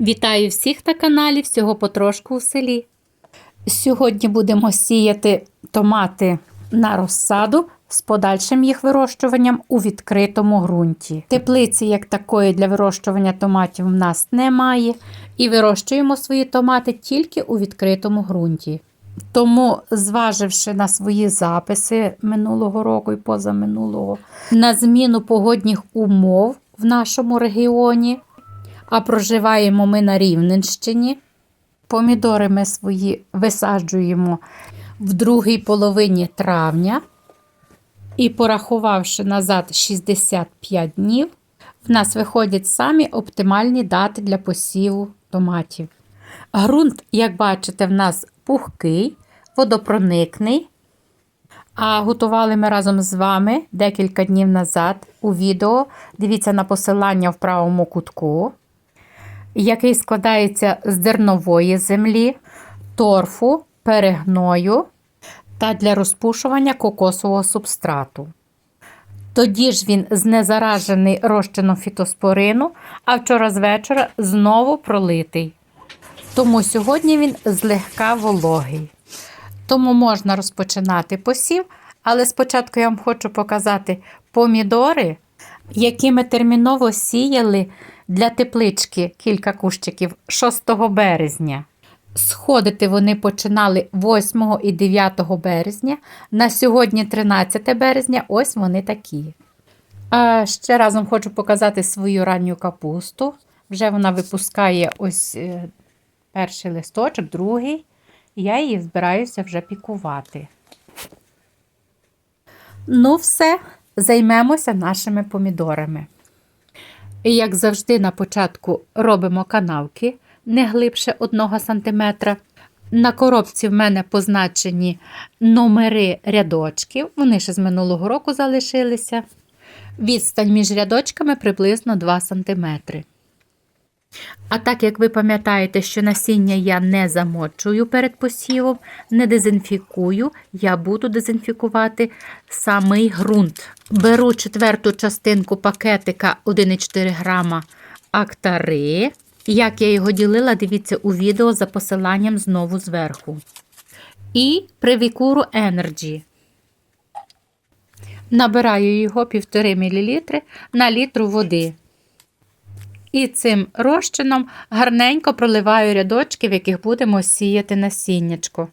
Вітаю всіх на каналі Всього потрошку у селі. Сьогодні будемо сіяти томати на розсаду з подальшим їх вирощуванням у відкритому ґрунті. Теплиці, як такої для вирощування томатів, в нас немає, і вирощуємо свої томати тільки у відкритому ґрунті. Тому, зваживши на свої записи минулого року і позаминулого, на зміну погодних умов в нашому регіоні, а проживаємо ми на Рівненщині. Помідори ми свої висаджуємо в другій половині травня. І порахувавши назад 65 днів, в нас виходять самі оптимальні дати для посіву томатів. Грунт, як бачите, в нас пухкий, водопроникний. А готували ми разом з вами декілька днів назад у відео. Дивіться на посилання в правому кутку, який складається з дернової землі, торфу, перегною та для розпушування кокосового субстрату. Тоді ж він знезаражений розчином фітоспорину, а вчора з вечора знову пролитий. Тому сьогодні він злегка вологий. Тому можна розпочинати посів, але спочатку я вам хочу показати помідори, які ми терміново сіяли для теплички кілька кущиків 6 березня. Сходити вони починали 8 і 9 березня. На сьогодні 13 березня, ось вони такі. А ще разом хочу показати свою ранню капусту. Вже вона випускає ось е, перший листочок, другий. І я її збираюся вже пікувати. Ну, все, займемося нашими помідорами. Як завжди, на початку робимо канавки не глибше 1 см. На коробці в мене позначені номери рядочків, вони ще з минулого року залишилися. Відстань між рядочками приблизно 2 см. А так як ви пам'ятаєте, що насіння я не замочую перед посівом, не дезінфікую, я буду дезінфікувати самий ґрунт. Беру четверту частинку пакетика 1,4 грама актари. Як я його ділила, дивіться у відео за посиланням знову зверху. І привікуру Energy. Набираю його 1,5 мл на літру води. І цим розчином гарненько проливаю рядочки, в яких будемо сіяти насіннячко.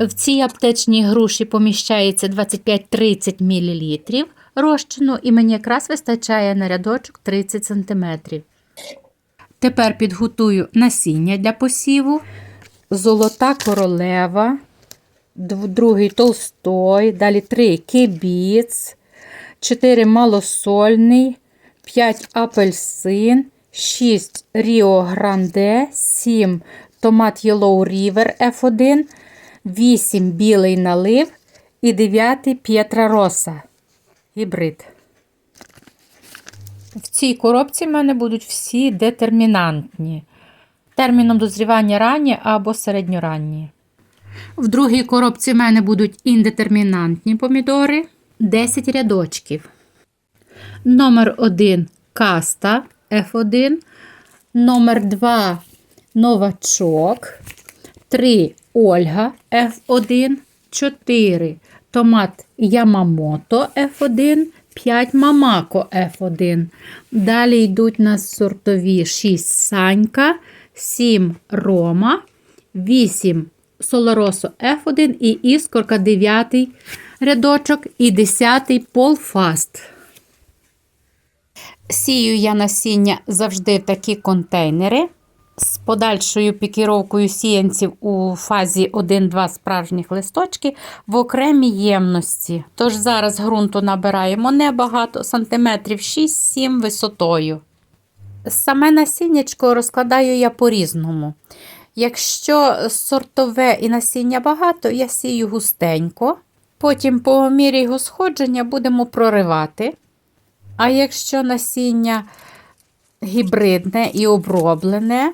В цій аптечній груші поміщається 25-30 мл розчину, і мені якраз вистачає на рядочок 30 см. Тепер підготую насіння для посіву. Золота королева, другий толстой, далі 3 кибіц, 4 малосольний, 5 апельсин, 6 Ріо Гранде, 7 томат Yellow River F1, 8 білий налив і 9 П'єтра Роса. Гібрид. В цій коробці в мене будуть всі детермінантні. Терміном дозрівання ранні або середньоранні. В другій коробці в мене будуть індетермінантні помідори 10 рядочків. Номер 1 каста F1. Номер 2 новачок. 3 Ольга F1. 4 томат Ямамото F1. 5 Мамако F1. Далі йдуть у нас сортові 6 Санька, 7 Рома, 8 Солоросо F1 і іскорка 9 рядочок і 10 Полфаст. Сію я насіння завжди в такі контейнери. З подальшою пікіровкою сіянців у фазі 1-2 справжніх листочки в окремій ємності. Тож зараз ґрунту набираємо небагато, сантиметрів 6-7 висотою. Саме насіннячко розкладаю я по-різному. Якщо сортове і насіння багато, я сію густенько. Потім, по мірі його сходження, будемо проривати. А якщо насіння гібридне і оброблене,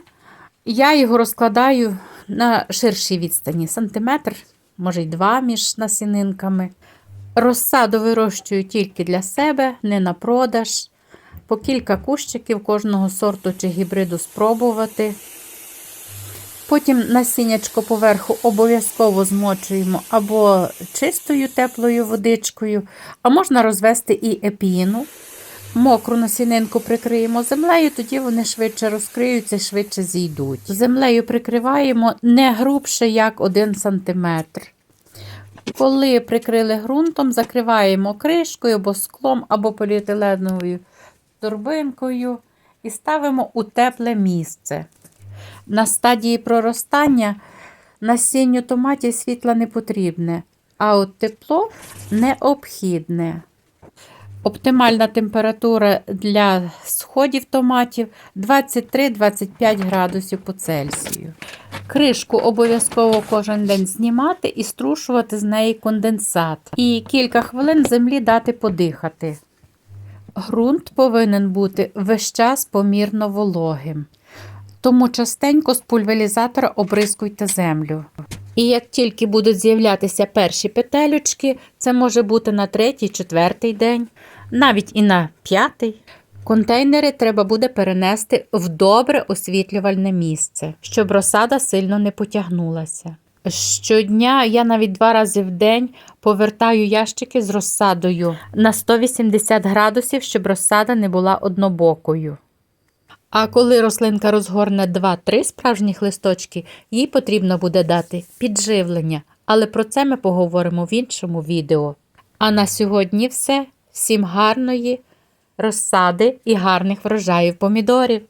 я його розкладаю на ширшій відстані, сантиметр, може й два між насінинками. Розсаду вирощую тільки для себе, не на продаж. по кілька кущиків кожного сорту чи гібриду спробувати. Потім насіннячко поверху обов'язково змочуємо або чистою теплою водичкою, а можна розвести і епіну. Мокру насінинку прикриємо землею, тоді вони швидше розкриються швидше зійдуть. Землею прикриваємо не грубше, як 1 см. Коли прикрили ґрунтом, закриваємо кришкою або склом, або поліетиленовою торбинкою і ставимо у тепле місце. На стадії проростання насінню томатів світла не потрібне, а от тепло необхідне. Оптимальна температура для сходів томатів 23-25 градусів по Цельсію. Кришку обов'язково кожен день знімати і струшувати з неї конденсат. І кілька хвилин землі дати подихати. Грунт повинен бути весь час помірно вологим. Тому частенько з пульверізатора обрискуйте землю. І як тільки будуть з'являтися перші петелючки, це може бути на третій, четвертий день, навіть і на п'ятий. Контейнери треба буде перенести в добре освітлювальне місце, щоб розсада сильно не потягнулася. Щодня я навіть два рази в день повертаю ящики з розсадою на 180 градусів, щоб розсада не була однобокою. А коли рослинка розгорне 2-3 справжніх листочки, їй потрібно буде дати підживлення, але про це ми поговоримо в іншому відео. А на сьогодні все. Всім гарної розсади і гарних врожаїв помідорів!